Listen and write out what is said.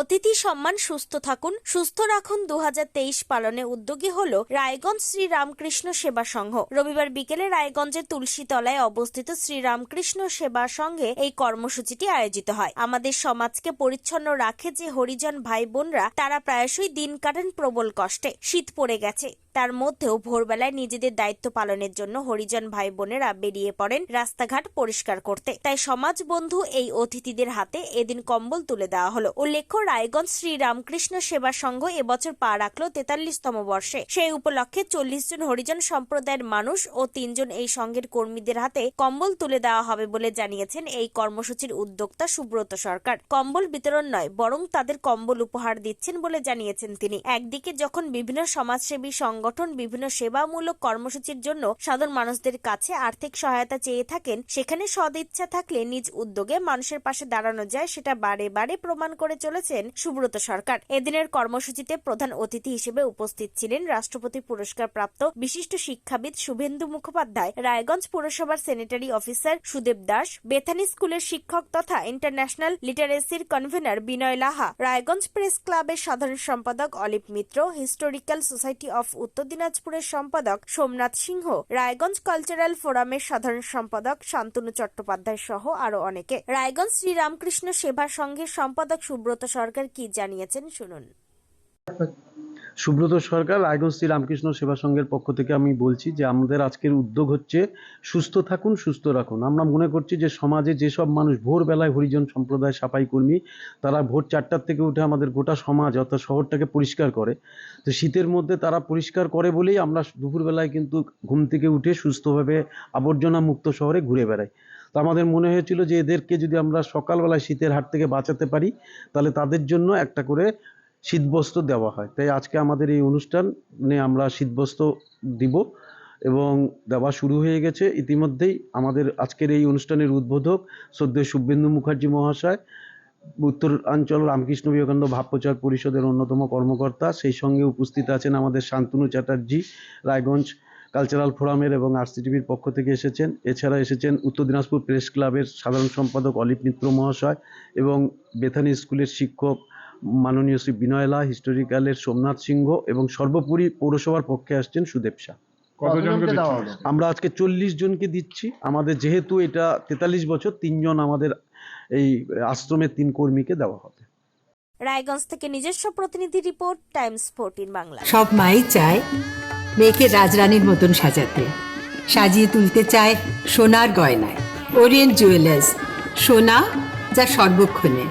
অতিথি সম্মান সুস্থ থাকুন। সুস্থ রাখুন দুহাজার তেইশ পালনে উদ্যোগী হল রায়গঞ্জ শ্রী রামকৃষ্ণ সেবা সংঘ। রবিবার বিকেলে রায়গঞ্জের তুলসীতলায় অবস্থিত শ্রী রামকৃষ্ণ সেবা সংঘে এই কর্মসূচিটি আয়োজিত হয়। আমাদের সমাজকে পরিচ্ছন্ন রাখে যে হরিজন ভাই বোনরা তারা প্রায়শই দিন কাটেন প্রবল কষ্টে। শীত পড়ে গেছে। তার মধ্যেও ভোরবেলায় নিজেদের দায়িত্ব পালনের জন্য হরিজন ভাই বোনেরা বেরিয়ে পড়েন রাস্তাঘাট পরিষ্কার করতে। তাই সমাজ বন্ধু এই অতিথিদের হাতে এদিন কম্বল তুলে দেওয়া হলো। উল্লেখ্য, রায়গঞ্জ শ্রী রামকৃষ্ণ সেবা সংঘ এবছর পা রাখল তেতাল্লিশতম বর্ষে। সেই উপলক্ষে চল্লিশ জন হরিজন সম্প্রদায়ের মানুষ ও তিনজন এই সংঘের কর্মীদের হাতে কম্বল তুলে দেওয়া হবে বলে জানিয়েছেন এই কর্মসূচির উদ্যোক্তা সুব্রত সরকার। কম্বল বিতরণ নয়, বরং তাদের কম্বল উপহার দিচ্ছেন বলে জানিয়েছেন তিনি। একদিকে যখন বিভিন্ন সমাজসেবী সংগঠন বিভিন্ন সেবামূলক কর্মসূচির জন্য সাধারণ মানুষদের কাছে আর্থিক সহায়তা চেয়ে থাকেন। সেখানে সদিচ্ছা থাকলে নিজ উদ্যোগে মানুষের পাশে দাঁড়ানো যায়, সেটা বারে বারে প্রমাণ করে চলেছেন সুব্রত সরকার। এদিনের কর্মসূচিতে প্রধান অতিথি হিসেবে উপস্থিত ছিলেন রাষ্ট্রপতি পুরস্কার প্রাপ্ত বিশিষ্ট শিক্ষাবিদ শুভেন্দু মুখোপাধ্যায়, রায়গঞ্জ পুরসভার sanitary officer Sudeb Das Bethany স্কুলের শিক্ষক তথা ইন্টারন্যাশনাল লিটারেসির কনভেনার বিনয় লাহা, রায়গঞ্জ প্রেস ক্লাবের সাধারণ সম্পাদক Alip Mitra, historical society of Uttar দিনাজপুরের সম্পাদক সোমনাথ সিংহ, রায়গঞ্জ কালচারাল ফোরামের সাধারণ সম্পাদক শান্তনু চট্টোপাধ্যায় সহ আরও অনেকে। রায়গঞ্জ শ্রীরামকৃষ্ণ সেবা সংঘের সম্পাদক সুব্রত সরকার কি জানিয়েছেন শুনুন। সুব্রত সরকার, রায়গঞ্জ শ্রী রামকৃষ্ণ সেবা সংঘের পক্ষ থেকে আমি বলছি যে আমাদের আজকের উদ্যোগ হচ্ছে সুস্থ থাকুন, সুস্থ রাখুন। আমরা মনে করছি যে সমাজে যেসব মানুষ ভোরবেলায় হরিজন সম্প্রদায় সাফাই কর্মী তারা ভোর চারটার থেকে উঠে আমাদের গোটা সমাজ অর্থাৎ শহরটাকে পরিষ্কার করে। তো শীতের মধ্যে তারা পরিষ্কার করে বলেই আমরা দুপুরবেলায় কিন্তু ঘুম থেকে উঠে সুস্থভাবে আবর্জনা মুক্ত শহরে ঘুরে বেড়াই। তো আমাদের মনে হয়েছিল যে এদেরকে যদি আমরা সকালবেলায় শীতের হাট থেকে বাঁচাতে পারি, তাহলে তাদের জন্য একটা করে শীতবস্ত্র দেওয়া হয়। তাই আজকে আমাদের এই অনুষ্ঠানে আমরা শীতবস্ত্র দিব এবং দেওয়া শুরু হয়ে গেছে। ইতিমধ্যেই আমাদের আজকের এই অনুষ্ঠানের উদ্বোধক সদ্য শুভেন্দু মুখার্জি মহাশয়, উত্তরাঞ্চল রামকৃষ্ণ বিবেকানন্দ ভাবপ্রচার পরিষদের অন্যতম কর্মকর্তা, সেই সঙ্গে উপস্থিত আছেন আমাদের শান্তনু চ্যাটার্জি, রায়গঞ্জ কালচারাল ফোরামের এবং আরসিটিভির পক্ষ থেকে এসেছেন। এছাড়া এসেছেন উত্তর দিনাজপুর প্রেস ক্লাবের সাধারণ সম্পাদক অলিপ মিত্র মহাশয় এবং বেথানি স্কুলের শিক্ষক মাননীয় শ্রী বিনয়লা হিস্টোরিক্যালের সোমনাথ সিংহ এবং সর্বোপরি পৌরসভার পক্ষে আসছেন সুদেব শাহ। আমরা আজকে চল্লিশ জনকে দিচ্ছি। আমাদের যেহেতু এটা তেতাল্লিশ বছর তিনজন আমাদের এই আশ্রমের তিন কর্মীকে দেওয়া হবে। রায়গঞ্জ থেকে নিজস্ব প্রতিনিধি রিপোর্ট টাইমস ফোরটিন বাংলা। সব মাই চায় মেয়েকে রাজরানীর মতন সাজাতে। সাজিয়ে তুলতে চায় সোনার গয়নায়। ওরিয়েন্ট জুয়েলার্স সোনা যা সর্বক্ষণের।